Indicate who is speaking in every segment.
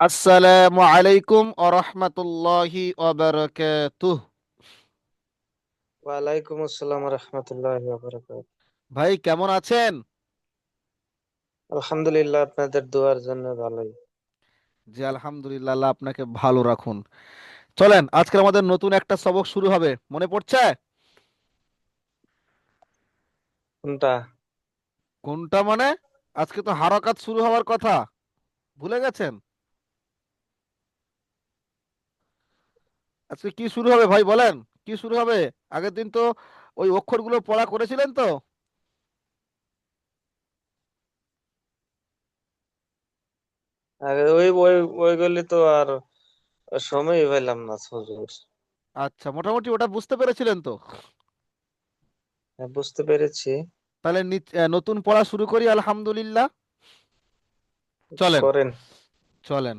Speaker 1: আসসালামু আলাইকুম আরহামাতুল্লাহি
Speaker 2: ওয়ালাইকুম আসসালাম রহমতুল্লাহ
Speaker 1: ভাই কেমন আছেন?
Speaker 2: আলহামদুলিল্লাহ আপনাদের দোয়ার জন্য ভালোই।
Speaker 1: জি আলহামদুলিল্লাহ আল্লাহ আপনাকে ভালো রাখুন। চলেন আজকে আমাদের নতুন একটা সবক শুরু হবে। মনে পড়ছে?
Speaker 2: কোনটা?
Speaker 1: কোনটা মানে? আজকে তো হারাকাত শুরু হওয়ার কথা। ভুলে গেছেন? আজকে কি শুরু হবে ভাই বলেন? কি শুরু হবে? আগের দিন তো ওই অক্ষরগুলো পড়া করেছিলেন তো?
Speaker 2: আগে ওই ওই ওইগুলি তো আর সময়ই পেলাম না হুজুর।
Speaker 1: আচ্ছা মোটামুটি ওটা বুঝতে পেরেছিলেন তো?
Speaker 2: হ্যাঁ, বুঝতে পেরেছি।
Speaker 1: তাহলে নতুন পড়া শুরু করি আলহামদুলিল্লাহ। চলেন।
Speaker 2: করেন।
Speaker 1: চলেন।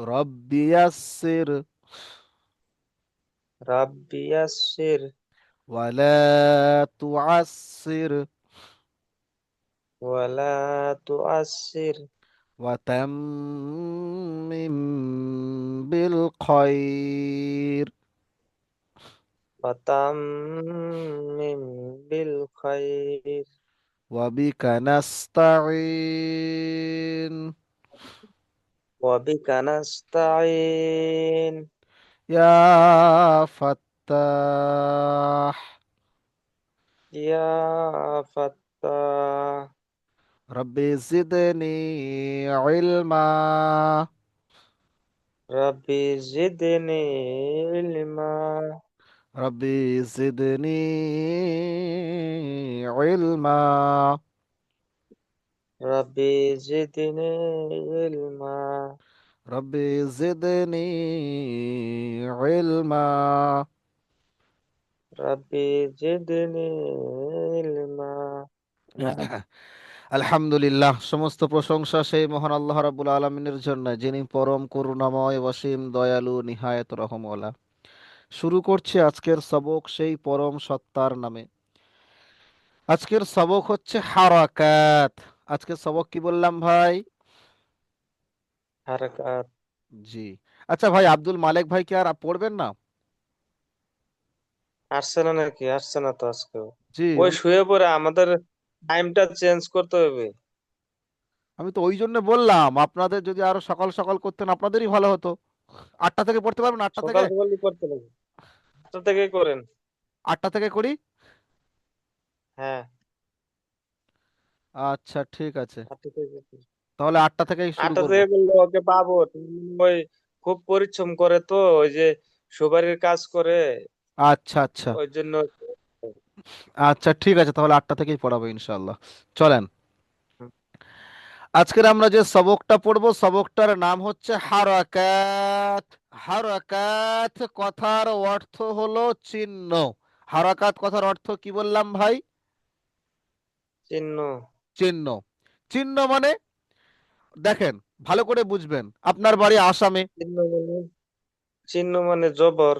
Speaker 1: رب يسر.
Speaker 2: رب يسر.
Speaker 1: ولا تعسر.
Speaker 2: ولا تعسر.
Speaker 1: وتمم بالخير.
Speaker 2: وتمم بالخير.
Speaker 1: وبك نستعين.
Speaker 2: وبك نستعين.
Speaker 1: يا فتاح.
Speaker 2: يا فتاح.
Speaker 1: ربي زدني علما.
Speaker 2: ربي زدني علما.
Speaker 1: ربي زدني علما.
Speaker 2: রব্বি জিদনি ইলমা।
Speaker 1: রব্বি জিদনি ইলমা।
Speaker 2: রব্বি জিদনি ইলমা।
Speaker 1: আলহামদুলিল্লাহ সমস্ত প্রশংসা সেই মহান আল্লাহ রাবুল আলমিনের জন্য যিনি পরম করুণাময় অসীম দয়ালু নিহায়ত রহমওয়ালা। শুরু করছি আজকের সবক সেই পরম সত্তার নামে। আজকের সবক হচ্ছে হারাকাত। আজকের সবক কি বললাম ভাই?
Speaker 2: হারাকাত
Speaker 1: জি। আচ্ছা ভাই আব্দুল মালেক ভাই কি আর পড়বেন না?
Speaker 2: আসছে না নাকি? আসছে না তো আজকেও।
Speaker 1: জি।
Speaker 2: ওই শুয়ে পড়ে আমাদের টাইমটা চেঞ্জ করতে হবে।
Speaker 1: আমি তো ওই জন্য বললাম আপনাদের যদি আরও সকাল সকাল করতেন আপনাদেরই ভালো হতো। আটটা থেকে পড়তে পারবেন? আটটা থেকে?
Speaker 2: সকাল সকালই করতে লাগে আটটা থেকে করেন।
Speaker 1: আটটা থেকে করি?
Speaker 2: হ্যাঁ।
Speaker 1: আচ্ছা ঠিক আছে।
Speaker 2: আটটা থেকে
Speaker 1: তাহলে আটটা থেকেই শুরু
Speaker 2: আটটা
Speaker 1: করব।
Speaker 2: থেকে করলে ওকে পাবো। ওই খুব পরিশ্রম করে তো ওই যে সুপারির কাজ করে
Speaker 1: আচ্ছা আচ্ছা।
Speaker 2: ওই জন্য
Speaker 1: আচ্ছা ঠিক আছে তাহলে আটটা থেকেই পড়াবো ইনশাল্লাহ চলেন। আজকের আমরা যে সবকটা পড়ব সবকটার নাম হচ্ছে হারাকাত। হারাকাত কথার অর্থ হলো চিহ্ন। হারাকাত কথার অর্থ কি বললাম ভাই?
Speaker 2: চিহ্ন।
Speaker 1: চিহ্ন। চিহ্ন মানে দেখেন ভালো করে বুঝবেন আপনার বাড়ি আসামে।
Speaker 2: চিহ্ন মানে মানে জবর।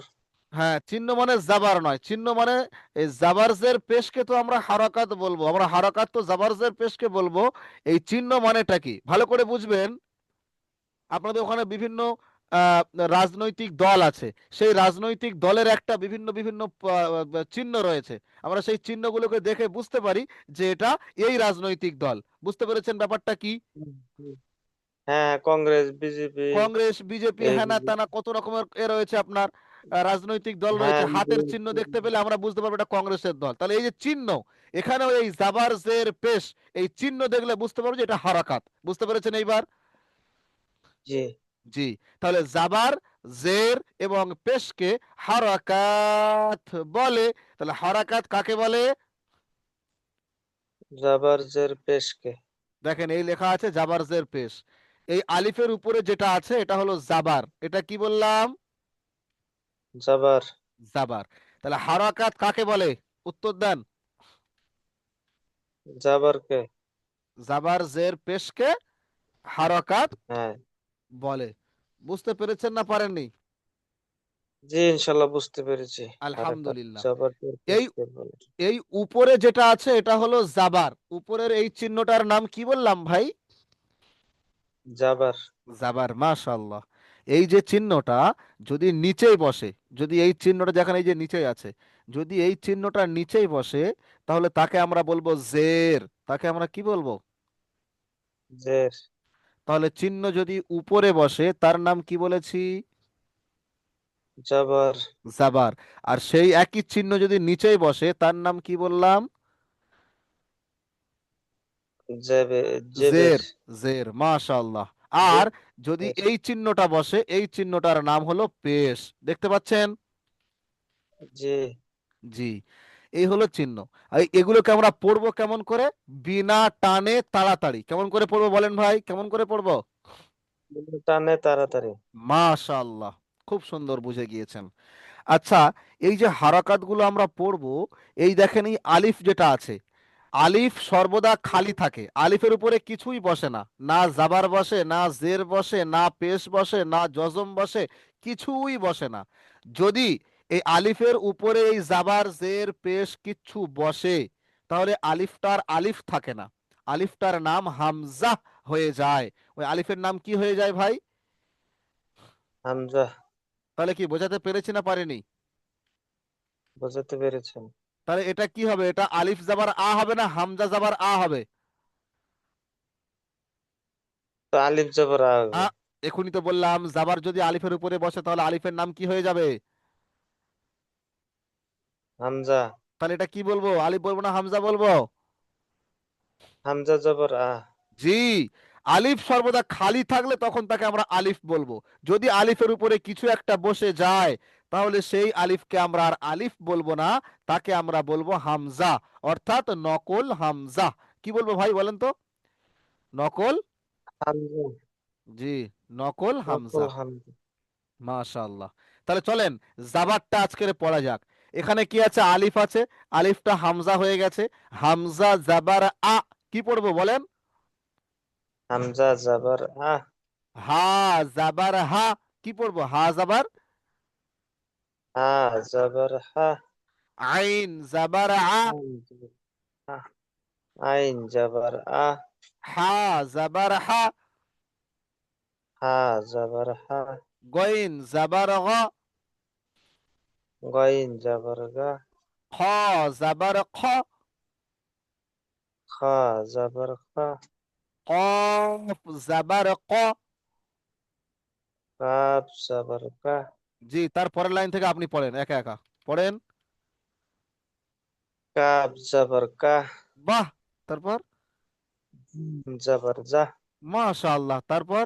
Speaker 1: হ্যাঁ চিহ্ন মানে জাবার নয়। চিহ্ন মানে এই জাবারজের পেশকে তো আমরা হারাকাত বলব। আমরা হারাকাত তো জাবারজের পেশকে বলব। এই চিহ্ন মানেটা কি? ভালো করে বুঝবেন? আপনাদের ওখানে বিভিন্ন রাজনৈতিক দল আছে। সেই রাজনৈতিক দলের একটা বিভিন্ন বিভিন্ন চিহ্ন রয়েছে। আমরা সেই চিহ্নগুলোকে দেখে বুঝতে পারি যে এটা এই রাজনৈতিক দল। বুঝতে পেরেছেন ব্যাপারটা কি?
Speaker 2: হ্যাঁ কংগ্রেস বিজেপি
Speaker 1: কংগ্রেস বিজেপি হ্যানা ত্যানা কত রকমের এ রয়েছে আপনার? রাজনৈতিক দল রয়েছে।
Speaker 2: হ্যাঁ,
Speaker 1: হাতের চিহ্ন দেখতে পেলে আমরা বুঝতে পারব এটা কংগ্রেসের দল। তাহলে এই যে চিহ্ন এখানেও এই জাবার জের পেশ এই চিহ্ন দেখলে বুঝতে পারব যে এটা হারাকাত। বুঝতে পেরেছেন এইবার?
Speaker 2: জি।
Speaker 1: জি তাহলে জাবার জের এবং পেশকে হারাকাত বলে তাহলে হারাকাত কাকে বলে?
Speaker 2: জাবার জের পেশকে।
Speaker 1: দেখেন এই লেখা আছে জাবার জের পেশ। এই আলিফের উপরে যেটা আছে এটা হলো জাবার। এটা কি বললাম?
Speaker 2: জাবার।
Speaker 1: জাবার। তাহলে হারাকাত কাকে বলে? উত্তর দেন।
Speaker 2: জাবারকে।
Speaker 1: জাবার জের পেশকে হারাকাত
Speaker 2: হ্যাঁ।
Speaker 1: বলে। বুঝতে পেরেছেন না পারেননি?
Speaker 2: জি ইনশাল্লাহ বুঝতে পেরেছি।
Speaker 1: আলহামদুলিল্লাহ। এই- এই উপরে যেটা আছে এটা হলো জাবার। উপরের এই চিহ্নটার নাম কি বললাম ভাই?
Speaker 2: জাবার।
Speaker 1: জাবার মাশাআল্লাহ। এই যে চিহ্নটা যদি নিচেই বসে যদি এই চিহ্নটা যেখানে এই যে নিচেই আছে যদি এই চিহ্নটা নিচেই বসে তাহলে তাকে আমরা বলব জের। তাকে আমরা কি বলব?
Speaker 2: জের।
Speaker 1: তাহলে চিহ্ন যদি উপরে বসে তার নাম কি বলেছি?
Speaker 2: জাবার।
Speaker 1: জাবার। আর সেই একই চিহ্ন যদি নিচেই বসে তার নাম কি বললাম? জের জের মাশাআল্লাহ। আর যদি এই চিহ্নটা বসে এই চিহ্নটার নাম হলো পেশ। দেখতে পাচ্ছেন?
Speaker 2: জি।
Speaker 1: জি। এই হলো চিহ্ন। এগুলোকে আমরা পড়ব কেমন করে? বিনা টানে তাড়াতাড়ি। কেমন করে পড়ব বলেন ভাই? কেমন করে পড়ব?
Speaker 2: টানে তাড়াতাড়ি।
Speaker 1: মাশাআল্লাহ খুব সুন্দর বুঝে গিয়েছেন। আচ্ছা এই যে হারাকাতগুলো আমরা পড়ব এই দেখেন এই আলিফ যেটা আছে আলিফ সর্বদা খালি থাকে। আলিফের উপরে কিছুই বসে না। না জাবার বসে না জের বসে না পেশ বসে না জজম বসে কিছুই বসে না। যদি এই আলিফের উপরে এই জাবার জের পেশ কিচ্ছু বসে তাহলে আলিফটার আলিফ থাকে না। আলিফটার নাম হামজা হয়ে যায়। ওই আলিফের নাম কি হয়ে যায় ভাই?
Speaker 2: হামজা।
Speaker 1: তাহলে কি বোঝাতে পেরেছি না পারিনি?
Speaker 2: বোঝাতে পেরেছেন
Speaker 1: তাহলে এটা কি হবে? এটা আলিফ জাবার আ হবে না হামজা জাবার আ হবে?
Speaker 2: তো আলিফ জাবার আ
Speaker 1: আ, এখনই তো বললাম জাবার যদি আলিফের উপরে বসে তাহলে আলিফের নাম কি হয়ে যাবে?
Speaker 2: হামজা।
Speaker 1: তাহলে এটা কি বলব? আলিফ বলব না হামজা বলব?
Speaker 2: হামজা জাবার আ
Speaker 1: জি আলিফ সর্বদা খালি থাকলে তখন তাকে আমরা আলিফ বলব। যদি আলিফের উপরে কিছু একটা বসে যায় তাহলে সেই আলিফকে আমরা আর আলিফ বলব না তাকে আমরা বলব হামজা। অর্থাৎ নকল হামজা। কি বলব ভাই বলেন তো? নকল?
Speaker 2: হামজা।
Speaker 1: জি নকল হামজা।
Speaker 2: নকল হামজা।
Speaker 1: মাশাআল্লাহ। তাহলে চলেন জাবারটা আজকের পড়া যাক। এখানে কি আছে? আলিফ আছে। আলিফটা হামজা হয়ে গেছে। হামজা জাবার আ। কি পড়ব বলেন?
Speaker 2: হামজা জাবার আ।
Speaker 1: হা জাবার হা। কি পড়ব? হা জাবার?
Speaker 2: হা জাবার হা।
Speaker 1: আইন জাবার আ।
Speaker 2: আইন জাবার আ।
Speaker 1: হা জাবার হা।
Speaker 2: হা জাবার হা।
Speaker 1: গইন জাবার গ।
Speaker 2: গইন জাবার গা
Speaker 1: খ জাবার খ
Speaker 2: খা জাবার খা
Speaker 1: কফ জাবার ক
Speaker 2: কাফ জাবার কা
Speaker 1: জি তার পরের লাইন থেকে আপনি পড়েন একা একা। পড়েন।
Speaker 2: কাফ জাবার কা
Speaker 1: বাহ তারপর?
Speaker 2: জাবার জা
Speaker 1: মাশাআল্লাহ তারপর?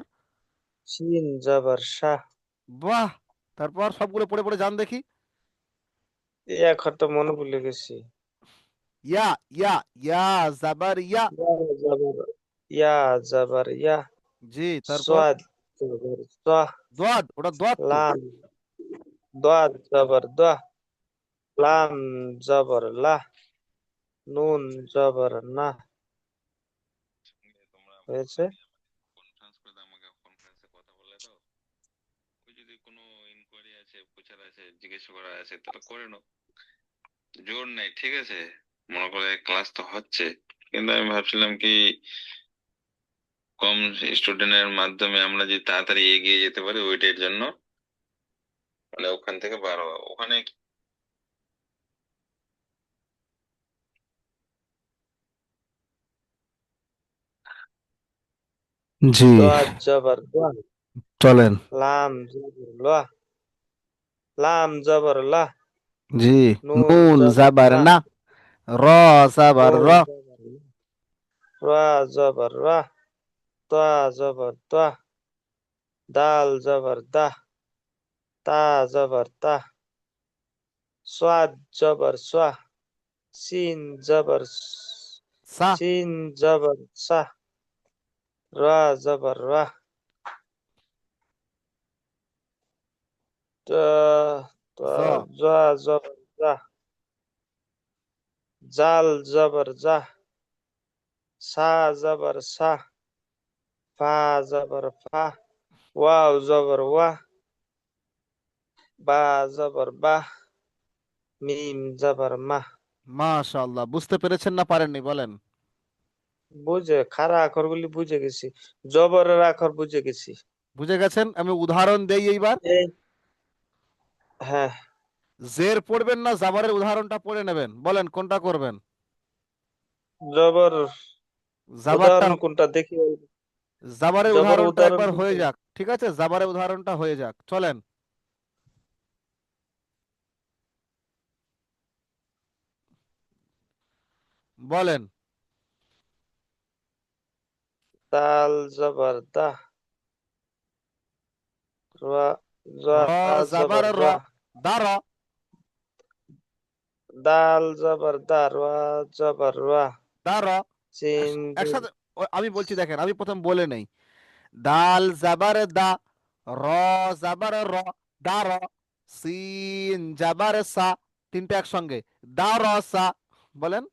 Speaker 2: শিন জাবার শাহ
Speaker 1: বাহ তারপর সবগুলো পড়ে পড়ে যান দেখি।
Speaker 2: এক হাতে মনে ভুলে গেছি
Speaker 1: ইয়া ইয়া ইয়া জাবার ইয়া
Speaker 2: ইয়া জাবার ইয়া জাবার ইয়া
Speaker 1: জি তারপর
Speaker 2: জাবার
Speaker 1: দোয়াদ ওটা দোয়াদ
Speaker 2: লাম দাদ জাবার দা লাম জাবার লা নুন জাবার না হয়েছে
Speaker 3: কনফারেন্স করে দাও, আমাকে কনফারেন্সে কথা বলে দাও ওই যদি কোনো ইনকোয়ারি আছে পুছার জিজ্ঞেস করার আছে তাহলে করে নাও জোর নেই ঠিক আছে? মনে করে ক্লাস তো হচ্ছে। কিন্তু আমি ভাবছিলাম কি কম স্টুডেন্টের মাধ্যমে আমরা যদি তাড়াতাড়ি এগিয়ে যেতে পারি ওইটার জন্য মানে ওখান থেকে বার হওয়া ওখানে
Speaker 1: জি।
Speaker 2: জাবার
Speaker 1: চলেন।
Speaker 2: লাম জাবার লা। লাম জাবার লা।
Speaker 1: जी
Speaker 2: नून
Speaker 1: जबर
Speaker 2: ना।
Speaker 1: रो
Speaker 2: जबर
Speaker 1: रा। रा जबर रा।
Speaker 2: ता जबर ता। दाल जबर दा। ता जबर ता। स्वाद जबर स्वा। सीन जबर सा। सीन जबर सा। रा जबर रा।
Speaker 1: সা
Speaker 2: সিন জাবার সা রা জাবার রা তা তা
Speaker 1: জ
Speaker 2: জা জবর জা জাল জবর জা সা জবর সা। ফা জবর ফা। ওয়াও জবর ওয়া। বা জবর বা। মিম জবর মা।
Speaker 1: মাশাআল্লাহ বুঝতে পেরেছেন না পারেননি বলেন।
Speaker 2: বুঝে খারা আখর আখরগুলি বুঝে গেছি। জবরের আখর বুঝে গেছি।
Speaker 1: বুঝে গেছেন? আমি উদাহরণ দেই এইবার।
Speaker 2: এই হ্যাঁ।
Speaker 1: জের পড়বেন না জাবারের উদাহরণটা পড়ে নেবেন। বলেন কোনটা করবেন?
Speaker 2: জবর
Speaker 1: জাবারটা
Speaker 2: কোনটা? দেখি।
Speaker 1: জাবারের উদাহরণটা একবার হয়ে যাক ঠিক আছে? জাবারের উদাহরণটা হয়ে যাক চলেন। বলেন।
Speaker 2: দাল জবর দা জবর
Speaker 1: জাবার র
Speaker 2: রা
Speaker 1: দার
Speaker 2: দাল জবর দা জবর
Speaker 1: দার
Speaker 2: সিন
Speaker 1: একসাথে আমি বলছি দেখেন আমি প্রথম বলে নেই দাল জাবার দা র জাবার র দার সিন জাবার সা তিনটা একসঙ্গে দা র সা বলেন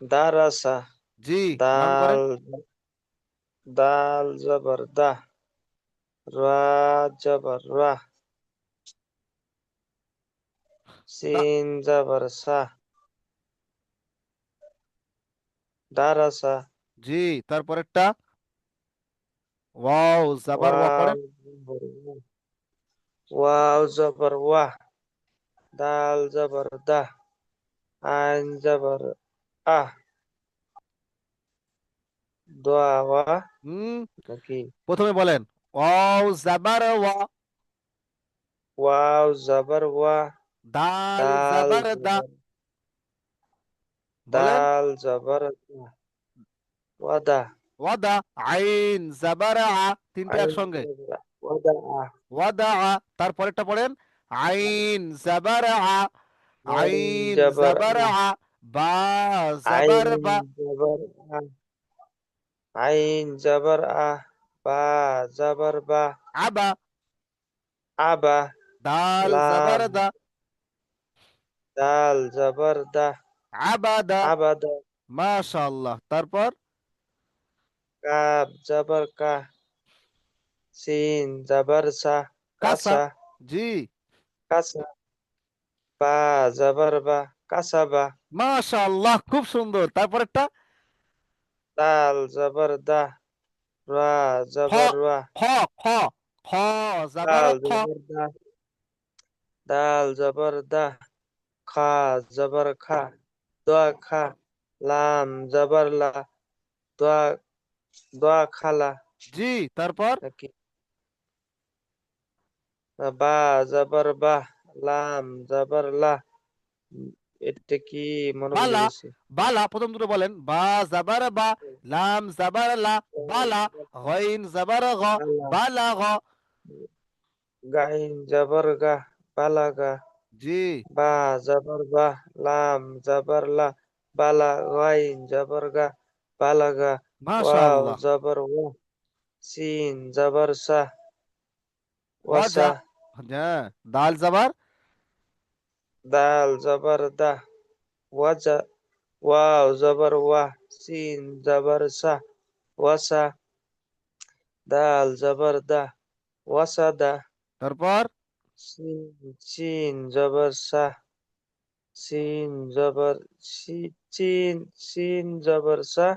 Speaker 2: দারাসা
Speaker 1: জি নাম করেন
Speaker 2: দাল দাল জবর দা রা জবর রা সিন জবর সা দারাসা
Speaker 1: জি তারপরেরটা? ওয়াও জাবার ওয়া
Speaker 2: ওয়াও জবর ওয়া। দাল জবর দা। আইন জবর আ। দোয়া ওয়া।
Speaker 1: হুম। প্রথমে বলেন। ওয়াও জাবার ওয়া
Speaker 2: ওয়াও জবর ওয়া
Speaker 1: দাল জাবার দা
Speaker 2: দাল জবর ওয়াদা
Speaker 1: ওয়াদা আইন জাবার তিনটা একসঙ্গে।
Speaker 2: ওয়াদা
Speaker 1: ওয়াদা তারপরেরটা পড়েন? আইন জাবার আইন
Speaker 2: জবর
Speaker 1: বা জাবার
Speaker 2: আইন
Speaker 1: বা
Speaker 2: আইন জবর বা জবর বা
Speaker 1: আবা
Speaker 2: আবা
Speaker 1: দাল জাবার দা
Speaker 2: দাল জবর দা
Speaker 1: আবাদা
Speaker 2: আবাদা
Speaker 1: মাশাআল্লাহ তারপর
Speaker 2: কাব জবর কা সিন জবর সা
Speaker 1: কাসা জি
Speaker 2: কাসা বা জবর বা কাসাবা
Speaker 1: মাশাআল্লাহ খুব সুন্দর তারপরেরটা
Speaker 2: দাল জবর দা রা জবর রা
Speaker 1: খ খ খ জাবার
Speaker 2: দাল
Speaker 1: খ
Speaker 2: দাল জবর দা খা জবর খা দোয়া খা লাম জবর লা দোয়া দোয়া খালা
Speaker 1: জি তারপর
Speaker 2: বা জবর বা লাম জবর লা এটা কি মনে
Speaker 1: বালা। বালা প্রথম দুটো বলেন। বা জাবার বা লাম জাবার লা বালা গাইন জাবার গ বালা। গ।
Speaker 2: গাইন জবর গা বালাগা
Speaker 1: জি।
Speaker 2: বা জবর বা লাম জবর লা বালা গাইন জবর গা বালাগা ওয়াও
Speaker 1: মাশাআল্লাহ।
Speaker 2: জবর ওয়া সিন জবর সা। ওয়াসা
Speaker 1: হ্যাঁ দাল জাবার
Speaker 2: দাল জবর দা ওয়াও জবর ওয়া সিন জবর সা ওয়াসা দাল জবর দা ওয়াসাদা
Speaker 1: তারপর
Speaker 2: সিন সিন জবর সা সিন জবর সি চিন সিন জবর সা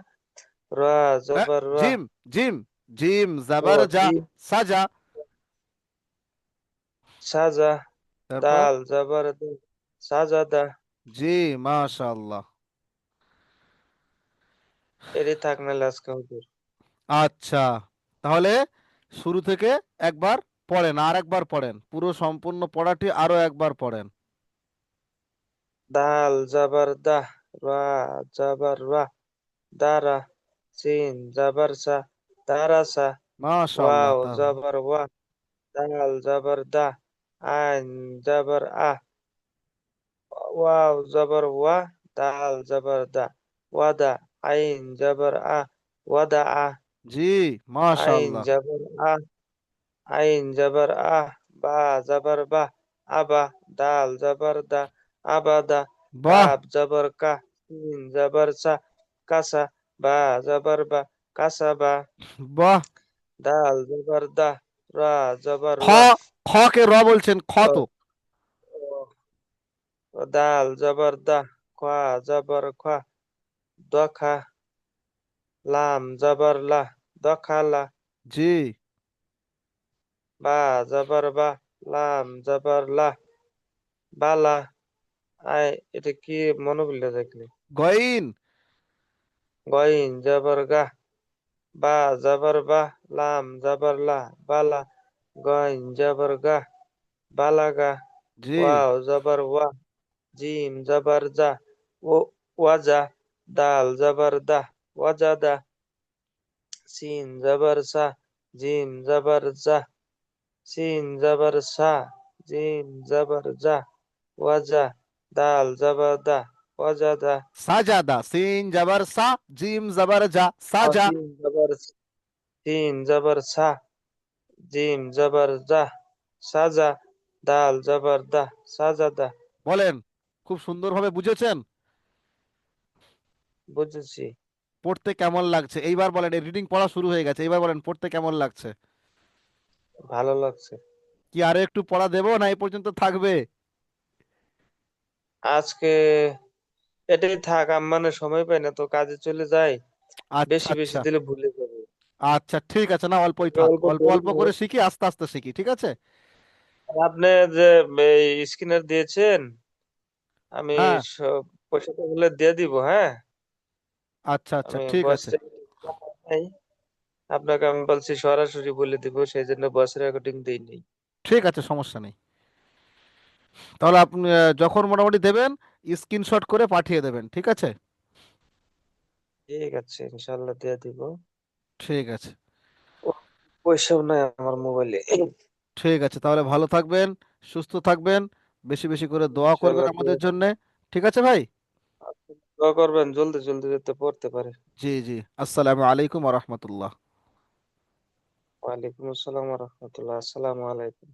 Speaker 2: রা জবর রা
Speaker 1: জিম জিম জিম জাবার
Speaker 2: জিম।
Speaker 1: সাজা
Speaker 2: সাজা দাল জবর দা সাজাদা।
Speaker 1: জি মাশাআল্লাহ।
Speaker 2: এরই থাক নাহলে আজকে হুজুর।
Speaker 1: আচ্ছা তাহলে শুরু থেকে একবার পড়েন আর একবার পড়েন। পুরো সম্পূর্ণ পড়াটি আরও একবার পড়েন।
Speaker 2: দাল জবর দা রা জবর রা দারা সিন জবর সা দারাসা
Speaker 1: মাশাআল্লাহ
Speaker 2: ওয়াও জবর ওয়া দাল জবর দা আইন জবর আ ওয়াও জবর ওয়া দাল জবর দা ওয়াদা আইন জবর আ ওয়াদা আ
Speaker 1: জি
Speaker 2: আইন জবর আ আইন জবর আ বা জবর বা আবা দাল জবর দা আবাদা
Speaker 1: বাহ!
Speaker 2: কাব জবর কা সিন জবর সা কাসা বা জবর বা কাসাবা
Speaker 1: বাহ!
Speaker 2: দাল জবর দা রা জবর
Speaker 1: খ খ কে র বলছেন খ তো।
Speaker 2: ও দাল জবর দা খোয়া জবর খোয়া দখা লাম জবর লা দখালা
Speaker 1: জি
Speaker 2: বা জবর বা লাম জবর লা বালা আই এটা কি মনে করলে দেখলি
Speaker 1: গইন
Speaker 2: গইন জবর গা বা জবর বা লাম জবর লা বালা গইন জবর গা বালাগা
Speaker 1: জি
Speaker 2: ওয়াও জবর ওয়া জিম জবর জা ও ওয়াজা দাল জবর দা ওয়াজাদা সিন জবর সা জিম জবর জা সিন জবর সা জিম জবর জা ওয়াজা দাল জবর দা ওয়াজাদা
Speaker 1: সাজাদা সিন জবর সা জিম জবর জা সাজা
Speaker 2: সিন জবর সিন জবর সা
Speaker 1: খুব সুন্দরভাবে বুঝেছেন?
Speaker 2: বুঝেছি।
Speaker 1: পড়তে কেমন লাগছে? এইবার বলেন রিডিং পড়া শুরু হয়ে গেছে। এইবার বলেন পড়তে কেমন লাগছে?
Speaker 2: ভালো লাগছে।
Speaker 1: কি আরও একটু পড়া দেবো না এই পর্যন্ত থাকবে?
Speaker 2: আজকে এটাই থাক আমি মানে সময় পাই না তো কাজে চলে যাই।
Speaker 1: আচ্ছা
Speaker 2: বেশি বেশি
Speaker 1: আচ্ছা।
Speaker 2: দিলে ভুলে যাব।
Speaker 1: আচ্ছা ঠিক আছে না অল্পই থাক
Speaker 2: অল্প
Speaker 1: অল্প অল্প করে শিখি আস্তে আস্তে শিখি ঠিক আছে?
Speaker 2: আপনি যে এই স্ক্রিনার দিয়েছেন আমি
Speaker 1: হ্যাঁ।
Speaker 2: সব পয়সাটা গুলো দিয়ে দিব হ্যাঁ?
Speaker 1: আচ্ছা আচ্ছা
Speaker 2: আমি
Speaker 1: ঠিক
Speaker 2: ভয়েস
Speaker 1: আছে।
Speaker 2: নাই। আপনাকে আমি বলছি সরাসরি বলে দিব সেই জন্য ভয়েস রেকর্ডিং দিইনি
Speaker 1: ঠিক আছে সমস্যা নেই। তাহলে আপনি আহ, যখন মোটামুটি দেবেন স্ক্রিনশট করে পাঠিয়ে দেবেন ঠিক আছে?
Speaker 2: ঠিক আছে ইনশাল্লাহ দিয়ে দিব।
Speaker 1: ঠিক আছে।
Speaker 2: পয়সাও নাই আমার মোবাইলে
Speaker 1: ঠিক আছে তাহলে ভালো থাকবেন সুস্থ থাকবেন। বেশি বেশি করে দোয়া করবেন আমাদের জন্য। ঠিক আছে ভাই?
Speaker 2: দোয়া করবেন জলদি জলদি যেতে পড়তে পারে।
Speaker 1: জি জি। আসসালামু আলাইকুম আরহমতুল্লাহ
Speaker 2: আলাইকুম আসসালাম রহমতুল্লাহ। আসসালামু আলাইকুম।